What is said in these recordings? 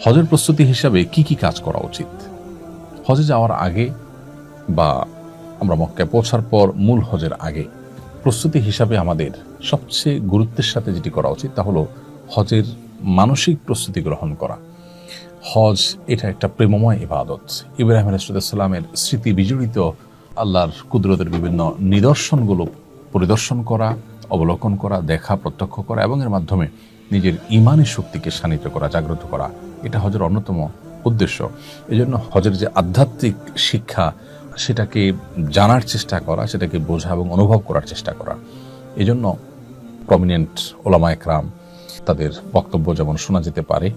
হজের প্রস্তুতি হিসাবে কি কি কাজ করা উচিত? হজে যাওয়ার আগে বা আমরা মক্কায় পৌঁছার পর মূল হজের আগে প্রস্তুতি হিসাবে আমাদের সবচেয়ে গুরুত্বের সাথে যেটি করা উচিত তা হলো হজের মানসিক প্রস্তুতি গ্রহণ করা। হজ এটা একটা প্রেমময় ইবাদত। ইব্রাহিম আলাইসালামের স্মৃতি বিজড়িত আল্লাহর কুদরতের বিভিন্ন নিদর্শনগুলো পরিদর্শন করা, অবলোকন করা, দেখা, প্রত্যক্ষ করা এবং এর মাধ্যমে নিজের ইমানি শক্তিকে শানিত করা, জাগ্রত করা। এটা হজের অন্যতম উদ্দেশ্য। এজন্য হজের যে আধ্যাত্মিক শিক্ষা, সেটাকে জানার চেষ্টা করা, সেটাকে বোঝা এবং অনুভব করার চেষ্টা করা। এজন্য প্রমিনেন্ট ওলামা একরাম তাদের বক্তব্য যেমন শোনা যেতে পারে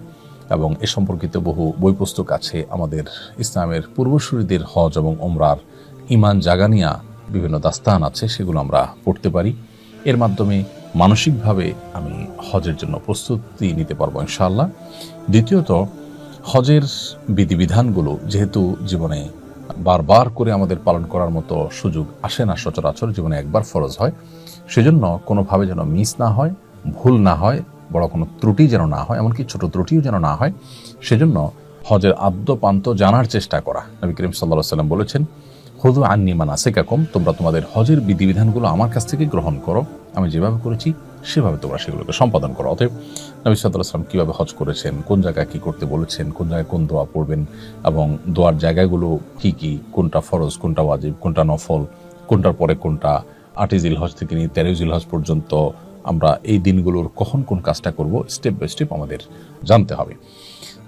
এবং এ সম্পর্কিত বহু বই পুস্তক আছে আমাদের ইসলামের পূর্বসূরিদের হজ এবং ওমরার ইমান জাগানিয়া বিভিন্ন দাস্তান আছে, সেগুলো আমরা পড়তে পারি। এর মাধ্যমে মানসিকভাবে আমি হজের জন্য প্রস্তুতি নিতে পারব ইনশাআল্লাহ। দ্বিতীয়ত, হজের বিধিবিধানগুলো যেহেতু জীবনে বারবার করে আমাদের পালন করার মতো সুযোগ আসে না সচরাচর, জীবনে একবার ফরজ হয়, সেজন্য কোনোভাবে যেন মিস না হয়, ভুল না হয়, বড় কোনো ত্রুটি যেন না হয়, এমনকি ছোট ত্রুটিও যেন না হয়, সেজন্য হজের আদ্য পান্ত জানার চেষ্টা করা। নবী করিম সাল্লাহ সাল্লাম বলেছেন হুদু আন্নি মানা সেকাকম তোমরা তোমাদের হজের বিধিবিধানগুলো আমার কাছ থেকে গ্রহণ করো। আমি যেভাবে করেছি, সেভাবে তোমরা সেগুলোকে সম্পাদন করো। অতএব নবী সাল্লাম কীভাবে হজ করেছেন, কোন জায়গায় কী করতে বলেছেন, কোন জায়গায় কোন দোয়া পড়বেন, এবং দোয়ার জায়গাগুলো কি কি, কোনটা ফরজ, কোনটা ওয়াজিব, কোনটা নফল, কোনটার পরে কোনটা আটই জিল হজ থেকে নিয়ে তেরোই জিল হজ পর্যন্ত আমরা এই দিনগুলোর কখন কোন কাজটা করব, স্টেপ বাই স্টেপ আমাদের জানতে হবে।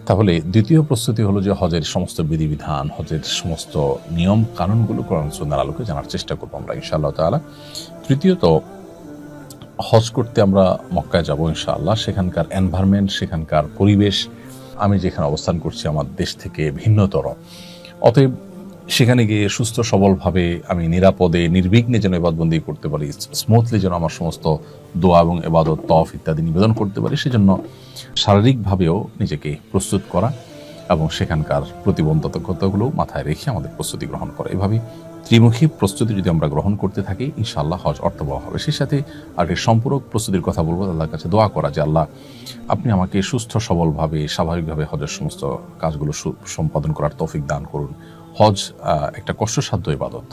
তাহলে দ্বিতীয় প্রস্তুতি হলো যে হজের সমস্ত বিধিবিধান, হজের সমস্ত নিয়ম কানুনগুলো কোরআন সুন্দর আলোকে জানার চেষ্টা করব আমরা ইনশাআল্লাহ তালা তৃতীয়ত, হজ করতে আমরা মক্কায় যাব ইনশাআল্লাহ। সেখানকার এনভায়রনমেন্ট সেখানকার পরিবেশ, আমি যেখানে অবস্থান করছি আমার দেশ থেকে ভিন্নতর। অতএব সেখানে গিয়ে সুস্থ, সবলভাবে আমি নিরাপদে, নির্বিঘ্নে যেন এবাদবন্দি করতে পারি স্মুথলি যেন আমার সমস্ত দোয়া এবং এবাদত তফ ইত্যাদি নিবেদন করতে পারি, সেজন্য শারীরিকভাবেও নিজেকে প্রস্তুত করা এবং সেখানকার প্রতিবন্ধকতাগুলো মাথায় রেখে আমাদের প্রস্তুতি গ্রহণ করা। এভাবে ত্রিমুখী প্রস্তুতি যদি আমরা গ্রহণ করতে থাকি, ইনশাআল্লাহ হজ অর্থবহ হবে। সেই সাথে আর একটি সম্পূরক প্রস্তুতির কথা বলব, আল্লাহর কাছে দোয়া করা যে, আল্লাহ, আপনি আমাকে সুস্থ, সবলভাবে, স্বাভাবিকভাবে হজের সমস্ত কাজগুলো সম্পাদন করার তৌফিক দান করুন। হজ একটা কষ্টসাধ্য ইবাদত।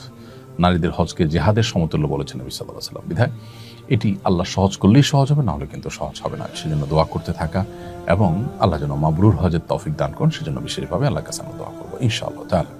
নারীদের হজকে জেহাদের সমতুল্য বলেছেন নবী সাল্লাহ সাল্লাম বিধায় এটি আল্লাহ সহজ করলেই সহজ হবে না হলে কিন্তু সহজ হবে না। সেজন্য দোয়া করতে থাকা এবং আল্লাহ যেন মাবরুর হজের তফিক দান করেন, সেজন্য বিশেষভাবে আল্লাহ কাছে আমরা দোয়া করব, ইনশাআল্লাহ তাহলে